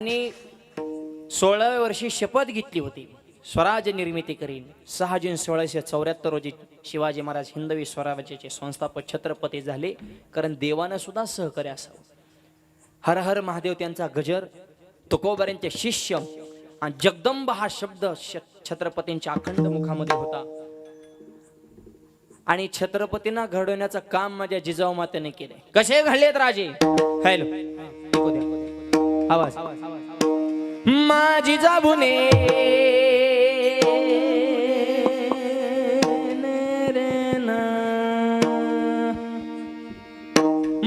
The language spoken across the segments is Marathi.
त्यांनी सोळाव्या वर्षी शपथ घेतली होती. स्वराज्य निर्मिती करीन. सहा जून सोळाशे चौऱ्याहत्तर रोजी शिवाजी महाराज हिंदवी स्वराज्याचे संस्थापक छत्रपती झाले. कारण देवानं सुद्धा सहकार्य असावं. हर हर महादेव त्यांचा गजर तुकोबऱ्यांचे शिष्य आणि जगदंब हा शब्द छत्रपतींच्या अखंड मुखामध्ये होता. आणि छत्रपतींना घडवण्याचं काम माझ्या जिजाऊ मातेने केले कसे घडलेत राजे? हॅलो. आवाज. माझी जाबुने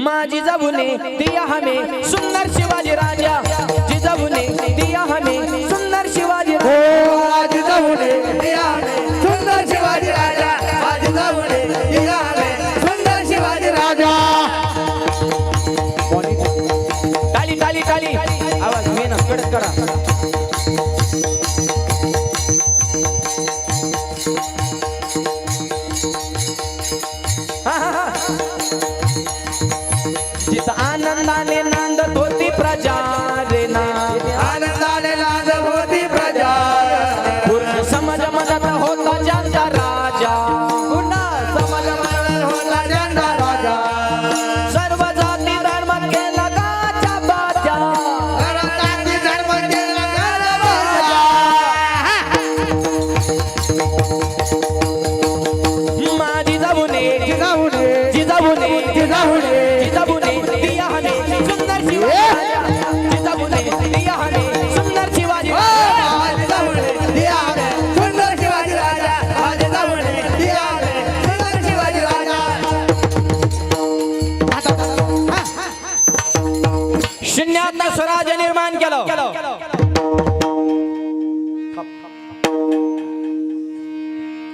माझी जाबुने दिया हमें सुंदर शिवाजी राजा. जिजाबुने दिया हमें टाली आवाज मेहनत कडक करा.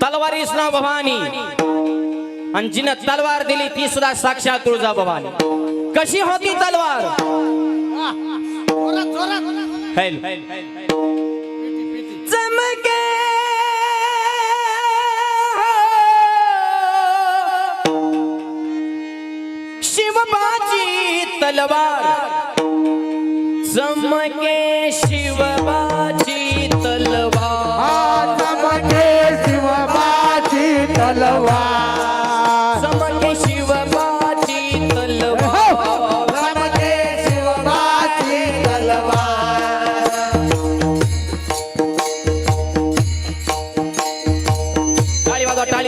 तलवारी नाव भवानी. आणि जिनं तलवार दिली ती सुद्धा साक्षात तुळजा भवानी. कशी होती तलवार? हैल. चमके. शिवबाची तलवार. चमके शिवबाची तलवार.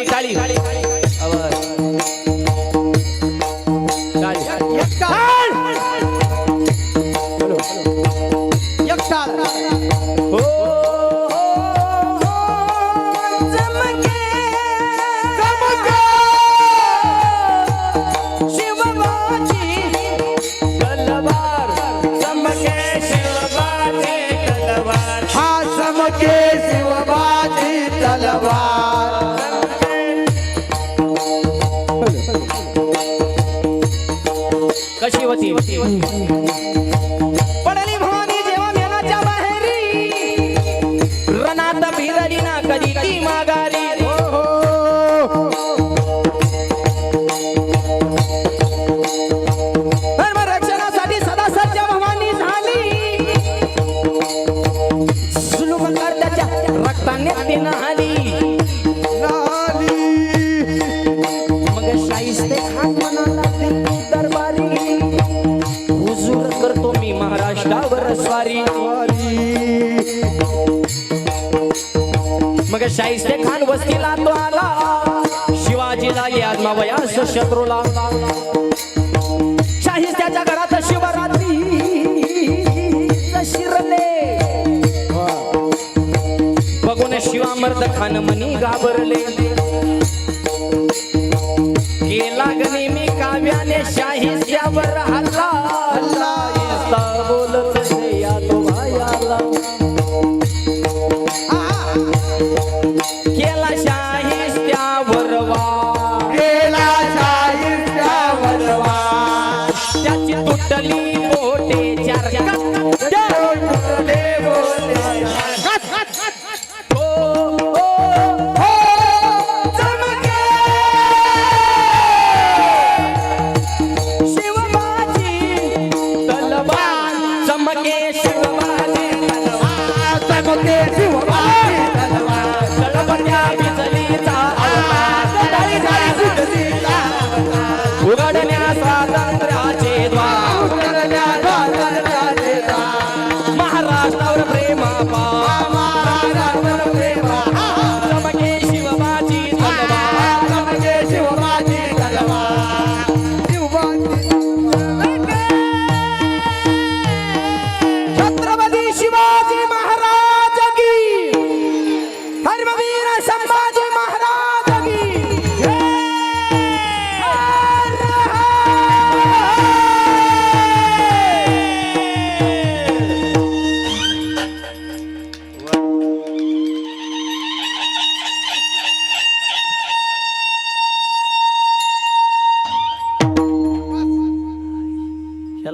टाळी टाळी हो, हो, चमके कशी होती पडली भवानी जेव्हा मेनाच्या बाहेरी रणात भिरली ना कधी ती माघारी. हो, हो. धर्म रक्षणासाठी सदा सज्ज भवानी झाली. जुलूम रक्ताने ती आली स्वारी महाराष्ट्रावर स्वारी. मग शाहिस्ते खान वस्तीला तो आला. शिवाजीला आत्मावयास शत्रूला शाहिस्त्याच्या घरात शिवरात्री. शिरले बघून शिवामर्द खान मनी घाबरले. गेला गणी मी काव्याने शाहिस्त्यावर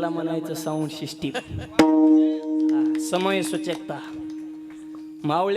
याला म्हणायचं साऊंड सिस्टीम समय सुचकता. मावळे